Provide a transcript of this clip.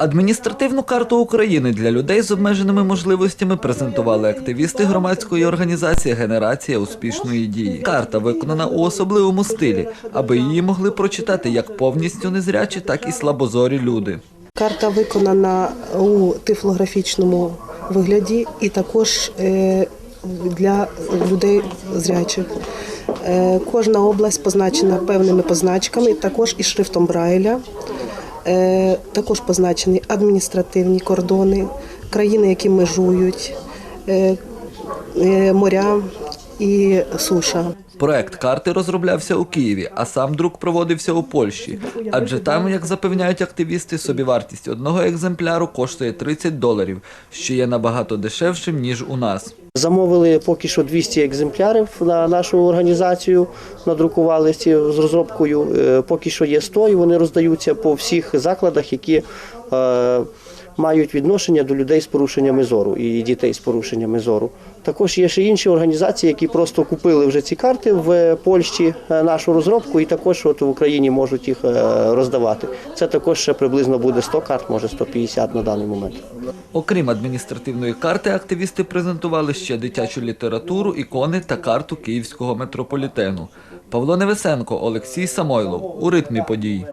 Адміністративну карту України для людей з обмеженими можливостями презентували активісти громадської організації Генерація успішної дії. Карта виконана у особливому стилі, аби її могли прочитати як повністю незрячі, так і слабозорі люди. Карта виконана у тифлографічному вигляді і також е, для людей зрячих. Е, Кожна область позначена певними позначками, також і шрифтом Брайля. Е, Також позначені адміністративні кордони, країни, які межують, е, е, моря і суша. Проект карти розроблявся у Києві, а сам друк проводився у Польщі. Адже там, як запевняють активісти, собівартість одного екземпляру коштує 30 доларів, що є набагато дешевшим ніж у нас. Замовили поки що 200 екземплярів на нашу організацію, надрукували з розробкою. Е, Поки що є 100 і вони роздаються по всіх закладах, які е, мають відношення до людей з порушеннями зору і дітей з порушеннями зору. Також є ще інші організації, які просто купили вже ці карти в Польщі, е, нашу розробку, і також от в Україні можуть їх е, роздавати. Це також ще приблизно буде 100 карт, може 150 на даний момент. Окрім адміністративної карти, активісти презентували ще дитячу літературу, ікони та карту київського метрополітену. Павло Невесенко, Олексій Самойлов у ритмі подій.